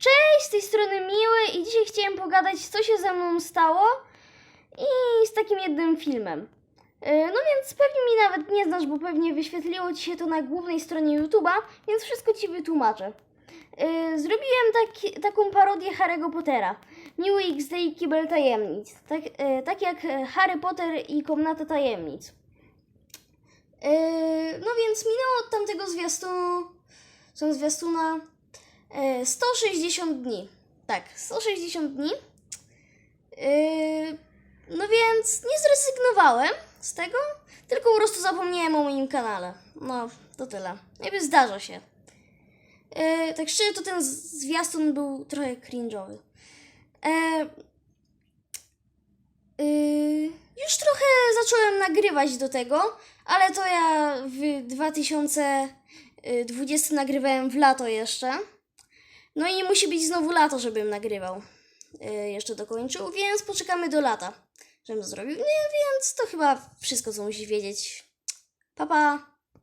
Cześć, z tej strony Miły i dzisiaj chciałem pogadać, co się ze mną stało i z takim jednym filmem. Yy, No więc pewnie mi nawet nie znasz, bo pewnie wyświetliło Ci się to na głównej stronie YouTube'a, więc wszystko Ci wytłumaczę. Yy, Zrobiłem taki, taką parodię Harry'ego Pottera. Miły XD i Kibel Tajemnic. Tak, yy, tak jak e, Harry Potter i Komnata Tajemnic. No więc minęło od tamtego zwiastunu, są zwiastuna e, 160 dni. Tak, 160 dni. Yy, No więc nie zrezygnowałem z tego, tylko po prostu zapomniałem o moim kanale. No, to tyle. Jakby zdarza się. Yy, tak szczerze, to ten zwiastun był trochę cringe'owy. E, już trochę zacząłem nagrywać do tego, ale to ja w 2020 nagrywałem w lato jeszcze. No i musi być znowu lato, żebym nagrywał. Yy, jeszcze dokończył, więc poczekamy do lata, żebym zrobił. Nie, więc to chyba wszystko, co musisz wiedzieć. Pa, pa!